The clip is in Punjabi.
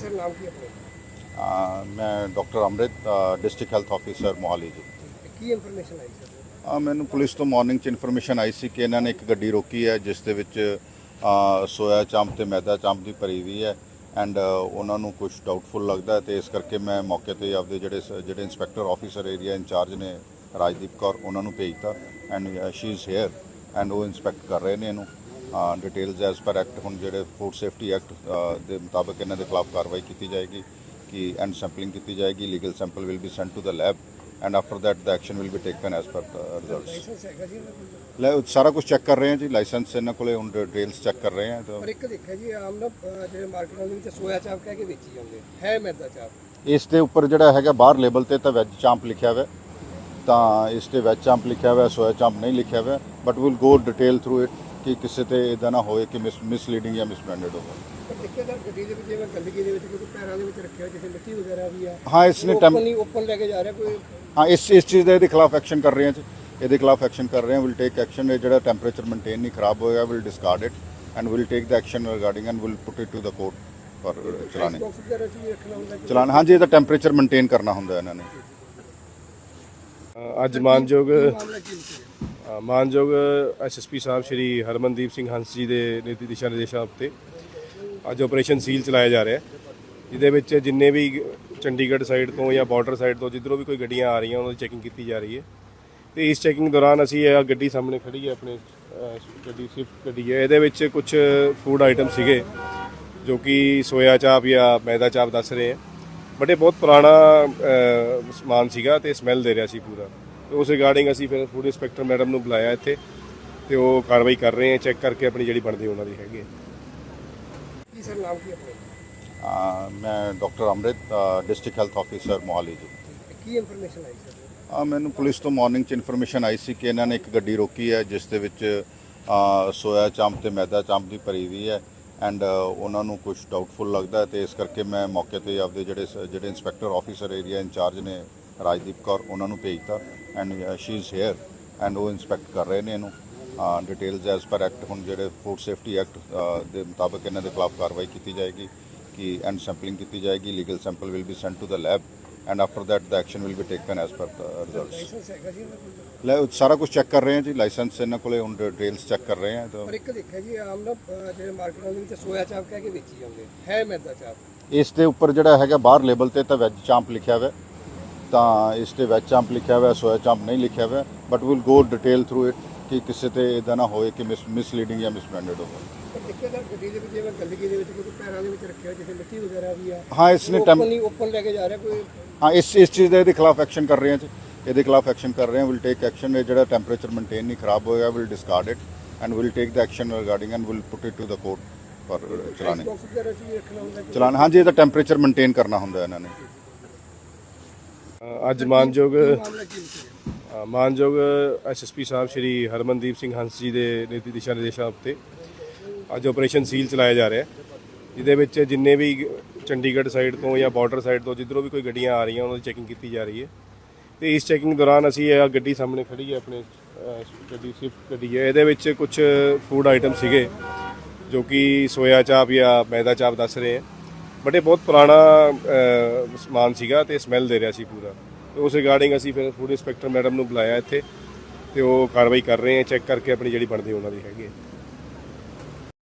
ਸਰ ਨਾਮ ਕੀ ਆਪਣਾ? ਅ, ਮੈਂ doctor Amrit district health officer Mohali ji. ਕੀ ਇਨਫੋਰਮੇਸ਼ਨ ਆਈ ਸਰ? ਮੈਨੂੰ ਪੁਲਿਸ ਤੋਂ ਮਾਰਨਿੰਗ 'ਚ ਇਨਫੋਰਮੇਸ਼ਨ ਆਈ ਸੀ ਕਿ ਇਹਨਾਂ ਨੇ ਇੱਕ ਗੱਡੀ ਰੋਕੀ ਹੈ ਜਿਸ ਦੇ ਵਿੱਚ ਸੋਇਆ ਚਾਂਪ ਤੇ ਮੈਦਾ ਚਾਂਪ ਦੀ ਭਰੀ ਹੋਈ ਹੈ ਐਂਡ ਉਹਨਾਂ ਨੂੰ ਕੁਝ ਡਾਊਟਫੁਲ ਲੱਗਦਾ ਤੇ ਇਸ ਕਰਕੇ ਮੈਂ ਮੌਕੇ ਤੇ ਆਪਦੇ ਜਿਹੜੇ ਜਿਹੜੇ ਇੰਸਪੈਕਟਰ ਆਫੀਸਰ ਏਰੀਆ ਇੰਚਾਰਜ ਨੇ ਰਾਜਦੀਪ ਕੌਰ ਉਹਨਾਂ ਨੂੰ ਭੇਜਤਾ and she is here and ਉਹ ਇਨਸਪੈਕਟ ਕਰ ਰਹੇ ਨੇ ਇਹਨੂੰ। ਡਿਟੇਲਸ ਐਸ ਪਰ ਐਕਟ ਹੁਣ ਜਿਹੜੇ ਫੂਡ ਸੇਫਟੀ ਐਕਟ ਦੇ ਮੁਤਾਬਕ ਇਹਨਾਂ ਦੇ ਖਿਲਾਫ ਕਾਰਵਾਈ ਕੀਤੀ ਜਾਏਗੀ ਕਿ ਐਂਡ ਸੈਂਪਲਿੰਗ ਕੀਤੀ ਜਾਏਗੀ legal sample will be sent to the lab and after that the action will be taken as per results? ਲੈ ਸਾਰਾ ਕੁਝ ਚੈੱਕ ਕਰ ਰਹੇ ਹਾਂ ਜੀ ਲਾਇਸੈਂਸ ਇਹਨਾਂ ਕੋਲੇ ਹੁਣ ਡਿਟੇਲਸ ਚੈੱਕ ਕਰ ਰਹੇ ਹਾਂ ਪਰ ਇੱਕ ਦੇਖਿਆ ਜੀ ਆਮ ਨਾ ਜਿਹੜੇ ਮਾਰਕੀਟਾਂ ਦੇ ਵਿੱਚ ਸੋਇਆ ਚਾਪ ਕਹਿ ਕੇ ਵੇਚੀ ਜਾਂਦੇ ਹੈ ਮੈਦਾ ਚਾਪ ਇਸ ਦੇ ਉੱਪਰ ਜਿਹੜਾ ਹੈਗਾ ਬਾਹਰ ਲੇਬਲ ਤੇ ਤਾਂ ਵੈਜ ਚਾਂਪ ਲਿਖਿਆ ਹੋਇਆ। ਤਾਂ ਇਸ ਤੇ ਵੈਜ ਚਾਂਪ ਲਿਖਿਆ ਹੋਇਆ ਸੋਇਆ ਚਾਂਪ ਨਹੀਂ ਲਿਖਿਆ ਹੋਇਆ but will go detail through it ਕਿ ਕਿਸੇ ਤੇ ਇਦਾਂ ਨਾ ਹੋਏ ਕਿ ਮਿਸਲੀਡਿੰਗ ਜਾਂ ਮਿਸਬ੍ਰਾਂਡਡ ਹੋਵੇ। ਦੇਖਿਆ ਤਾਂ ਗੱਡੀ ਦੇ ਵਿੱਚ ਜਿਵੇਂ ਗੰਦਗੀ ਦੇ ਵਿੱਚ ਕੋਈ ਪੈਰਾਂ ਦੇ ਵਿੱਚ ਰੱਖਿਆ ਜਿਵੇਂ ਮਿੱਟੀ ਵਗੈਰਾ ਵੀ ਆ। ਹਾਂ ਇਸਨੇ ਟੈਂਪ ਓਪਨ ਨਹੀਂ ਓਪਨ ਲੈ ਕੇ ਜਾ ਰਿਹਾ ਕੋਈ? ਹਾਂ ਇਸ ਇਸ ਚੀਜ਼ ਦਾ ਇਹਦੇ ਖਿਲਾਫ ਐਕਸ਼ਨ ਕਰ ਰਹੇ ਹਾਂ ਜੀ। ਇਹਦੇ ਖਿਲਾਫ ਐਕਸ਼ਨ ਕਰ ਰਹੇ ਹਾਂ। ਵਿਲ ਟੇਕ ਐਕਸ਼ਨ ਇਹ ਜਿਹੜਾ ਟੈਂਪਰੇਚਰ ਮੇਨਟੇਨ ਨਹੀਂ ਖਰਾਬ ਹੋਏਗਾ will discard it and will take the action regarding and will put it to the court for ਚਲਾਣੇ ਬਾਕਸ ਵਗੈਰਾ ਵੀ ਰੱਖਣਾ ਹੁੰਦਾ ਕਿ ਚਲਾਨ ਹਾਂਜੀ ਇਹਦਾ ਟੈਂਪਰੇਚਰ ਮੇਨਟੇਨ ਕਰਨਾ ਹੁੰਦਾ ਇਹਨਾਂ ਨੇ। ਅੱਜ ਮਾਨਯੋਗ ਮਾਮਲਾ ਕੀ ਅ, ਮਾਨਯੋਗ ਐਸਐਸਪੀ ਸਾਹਿਬ ਸ਼੍ਰੀ ਹਰਮਨਦੀਪ ਸਿੰਘ ਹੰਸ ਜੀ ਦੇ ਦਿਸ਼ਾ ਨਿਰਦੇਸ਼ਾਂ ਉੱਤੇ ਅੱਜ ਆਪਰੇਸ਼ਨ ਸੀਲ ਚਲਾਇਆ ਜਾ ਰਿਹਾ ਹੈ, ਜਿਹਦੇ ਵਿੱਚ ਜਿੰਨੇ ਵੀ ਚੰਡੀਗੜ੍ਹ ਸਾਈਡ ਤੋਂ ਜਾਂ ਬਾਰਡਰ ਸਾਈਡ ਤੋਂ ਜਿੱਧਰੋਂ ਵੀ ਕੋਈ ਗੱਡੀਆਂ ਆ ਰਹੀਆਂ, ਉਹਨਾਂ ਦੀ ਚੈਕਿੰਗ ਕੀਤੀ ਜਾ ਰਹੀ ਹੈ। ਤੇ ਇਸ ਚੈਕਿੰਗ ਦੌਰਾਨ ਅਸੀਂ ਇਹ ਗੱਡੀ ਸਾਹਮਣੇ ਖੜੀ ਹੈ, ਆਪਣੇ ਗੱਡੀ ਸਵਿਫਟ ਗੱਡੀ ਹੈ। ਇਹਦੇ ਵਿੱਚ ਕੁਝ ਫੂਡ ਆਈਟਮ ਸੀਗੇ, ਜੋ ਕਿ ਸੋਇਆ ਚਾਪ ਜਾਂ ਮੈਦਾ ਚਾਪ ਦੱਸ ਰਹੇ ਹੈ। ਬਟ ਇਹ ਬਹੁਤ ਪੁਰਾਣਾ ਸਮਾਨ ਸੀਗਾ ਤੇ ਸਮੈਲ ਦੇ ਰਿਹਾ ਸੀ ਪੂਰਾ। ਉਸ ਰਿਗਾਰਡਿੰਗ ਅਸੀਂ ਫਿਰ ਫੂਡ ਇੰਸਪੈਕਟਰ ਮੈਡਮ ਨੂੰ ਬੁਲਾਇਆ ਇੱਥੇ ਤੇ ਉਹ ਕਾਰਵਾਈ ਕਰ ਰਹੇ ਹੈ ਚੈੱਕ ਕਰਕੇ ਆਪਣੀ ਜਿਹੜੀ ਬਣਦੀ ਉਹਨਾਂ ਦੀ ਹੈਗੀ ਹੈ। ਕੀ ਸਰ ਨਾਮ ਕੀ ਆਪਣਾ? ਅ, ਮੈਂ doctor Amrit district health officer Mohali ji. ਕੀ ਇਨਫੋਰਮੇਸ਼ਨ ਆਈ ਸਰ? ਆ ਮੈਨੂੰ ਪੁਲਿਸ ਤੋਂ ਮਾਰਨਿੰਗ 'ਚ ਇਨਫੋਰਮੇਸ਼ਨ ਆਈ ਸੀ ਕਿ ਇਹਨਾਂ ਨੇ ਇੱਕ ਗੱਡੀ ਰੋਕੀ ਹੈ ਜਿਸ ਦੇ ਵਿੱਚ ਸੋਇਆ ਚਾਂਪ ਤੇ ਮੈਦਾ ਚਾਂਪ ਦੀ ਭਰੀ ਹੋਈ ਹੈ ਐਂਡ ਉਹਨਾਂ ਨੂੰ ਕੁਝ ਡਾਊਟਫੁਲ ਲੱਗਦਾ ਤੇ ਇਸ ਕਰਕੇ ਮੈਂ ਮੌਕੇ ਤੇ ਆਪਦੇ ਜਿਹੜੇ ਸ- ਜਿਹੜੇ ਇੰਸਪੈਕਟਰ ਆਫੀਸਰ ਏਰੀਆ ਇੰਚਾਰਜ ਨੇ ਰਾਜਦੀਪ ਕੌਰ ਉਹਨਾਂ ਨੂੰ ਭੇਜਤਾ and she is here and ਉਹ ਇਨਸਪੈਕਟ ਕਰ ਰਹੇ ਨੇ ਇਹਨੂੰ ਡਿਟੇਲਸ ਐਸ ਪਰ ਐਕਟ ਹੁਣ ਜਿਹੜੇ ਫੂਡ ਸੇਫਟੀ ਐਕਟ ਦੇ ਮੁਤਾਬਕ ਇਹਨਾਂ ਦੇ ਖਿਲਾਫ ਕਾਰਵਾਈ ਕੀਤੀ ਜਾਏਗੀ ਕਿ ਐਂਡ ਸੈਂਪਲਿੰਗ ਕੀਤੀ ਜਾਏਗੀ legal sample will be sent to the lab and after that the action will be taken as per results? ਲੈ ਸਾਰਾ ਕੁਝ ਚੈੱਕ ਕਰ ਰਹੇ ਹਾਂ ਜੀ ਲਾਇਸੈਂਸ ਇਹਨਾਂ ਕੋਲੇ ਹੁਣ ਡਿਟੇਲਸ ਚੈੱਕ ਕਰ ਰਹੇ ਹਾਂ ਤਾਂ ਪਰ ਇੱਕ ਦੇਖਿਆ ਜੀ ਆਮ ਨਾ ਜਿਹੜੇ ਮਾਰਕੀਟਾਂ ਦੇ ਵਿੱਚ ਸੋਇਆ ਚਾਪ ਕਹਿ ਕੇ ਵੇਚੀ ਜਾਂਦੇ ਹੈ ਮੈਦਾ ਚਾਪ ਇਸ ਦੇ ਉੱਪਰ ਜਿਹੜਾ ਹੈਗਾ ਬਾਹਰ ਲੇਬਲ ਤੇ ਤਾਂ ਵੈਜ ਚਾਂਪ ਲਿਖਿਆ ਹੋਇਆ। ਤਾਂ ਇਸ ਤੇ ਵੈਜ ਚਾਂਪ ਲਿਖਿਆ ਹੋਇਆ ਸੋਇਆ ਚਾਂਪ ਨਹੀਂ ਲਿਖਿਆ ਹੋਇਆ but will go detail through it ਕਿ ਕਿਸੇ ਤੇ ਇਦਾਂ ਨਾ ਹੋਏ ਕਿ ਮਿਸਲੀਡਿੰਗ ਜਾਂ ਮਿਸਬ੍ਰਾਂਡਡ ਹੋਵੇ। ਪਰ ਦੇਖਿਆ ਤਾਂ ਗੱਡੀ ਦੇ ਵਿੱਚ ਜਿਵੇਂ ਗੰਦਗੀ ਦੇ ਵਿੱਚ ਕੋਈ ਪੈਰਾਂ ਦੇ ਵਿੱਚ ਰੱਖਿਆ ਜਿਵੇਂ ਮਿੱਟੀ ਵਗੈਰਾ ਵੀ ਆ। ਹਾਂ ਇਸਨੇ ਟੈਂਪ ਓਪਨ ਨਹੀਂ ਓਪਨ ਲੈ ਕੇ ਜਾ ਰਿਹਾ ਕੋਈ? ਹਾਂ ਇਸ ਇਸ ਚੀਜ਼ ਦਾ ਇਹਦੇ ਖਿਲਾਫ ਐਕਸ਼ਨ ਕਰ ਰਹੇ ਹਾਂ ਇਹਦੇ ਖਿਲਾਫ ਐਕਸ਼ਨ ਕਰ ਰਹੇ ਹਾਂ ਵਿਲ ਟੇਕ ਐਕਸ਼ਨ ਇਹ ਜਿਹੜਾ ਟੈਂਪਰੇਚਰ ਮੇਨਟੇਨ ਨਹੀਂ ਖਰਾਬ ਹੋਏਗਾ will discard it and will take the action regarding and will put it to the court for ਚਲਾਣੇ। ਬਾਕਸ ਵਗੈਰਾ ਚ ਵੀ ਰੱਖਣਾ ਹੁੰਦਾ ਕਿ ਚਲਾਨ ਹਾਂਜੀ ਇਹਦਾ ਟੈਂਪਰੇਚਰ ਮੇਨਟੇਨ ਕਰਨਾ ਹੁੰਦਾ ਇਹਨਾਂ ਨੇ। ਅੱਜ ਮਾਨਯੋਗ ਮਾਮਲਾ ਕੀ ਸੀ ਅ, ਮਾਨਯੋਗ ਐਸਐਸਪੀ ਸਾਹਿਬ ਸ਼੍ਰੀ ਹਰਮਨਦੀਪ ਸਿੰਘ ਹੰਸ ਜੀ ਦੇ ਦਿਸ਼ਾ ਨਿਰਦੇਸ਼ਾਂ ਉੱਤੇ ਅੱਜ ਆਪਰੇਸ਼ਨ ਸੀਲ ਚਲਾਇਆ ਜਾ ਰਿਹਾ ਹੈ। ਜਿਹਦੇ ਵਿੱਚ ਜਿੰਨੇ ਵੀ ਚੰਡੀਗੜ੍ਹ ਸਾਈਡ ਤੋਂ ਜਾਂ ਬਾਰਡਰ ਸਾਈਡ ਤੋਂ ਜਿੱਧਰੋਂ ਵੀ ਕੋਈ ਗੱਡੀਆਂ ਆ ਰਹੀਆਂ ਉਹਨਾਂ ਦੀ ਚੈਕਿੰਗ ਕੀਤੀ ਜਾ ਰਹੀ ਹੈ। ਤੇ ਇਸ ਚੈਕਿੰਗ ਦੌਰਾਨ ਅਸੀਂ ਇਹ ਗੱਡੀ ਸਾਹਮਣੇ ਖੜੀ ਹੈ ਆਪਣੇ ਗੱਡੀ ਸਵਿਫਟ ਗੱਡੀ ਹੈ। ਇਹਦੇ ਵਿੱਚ ਕੁਝ ਫੂਡ ਆਈਟਮ ਸੀਗੇ ਜੋ ਕਿ ਸੋਇਆ ਚਾਪ ਜਾਂ ਮੈਦਾ ਚਾਪ ਦੱਸ ਰਹੇ ਹੈ। ਬਟ ਇਹ ਬਹੁਤ ਪੁਰਾਣਾ ਸਮਾਨ ਸੀਗਾ ਤੇ ਸਮੈਲ ਦੇ ਰਿਹਾ ਸੀ ਪੂਰਾ। ਤੇ ਉਸ ਰਿਗਾਰਡਿੰਗ ਅਸੀਂ ਫਿਰ ਫੂਡ ਇੰਸਪੈਕਟਰ ਮੈਡਮ ਨੂੰ ਬੁਲਾਇਆ ਇੱਥੇ ਤੇ ਉਹ ਕਾਰਵਾਈ ਕਰ ਰਹੇ ਹੈ ਚੈੱਕ ਕਰਕੇ ਆਪਣੀ ਜਿਹੜੀ ਬਣਦੀ ਉਹਨਾਂ ਦੀ ਹੈਗੀ ਹੈ।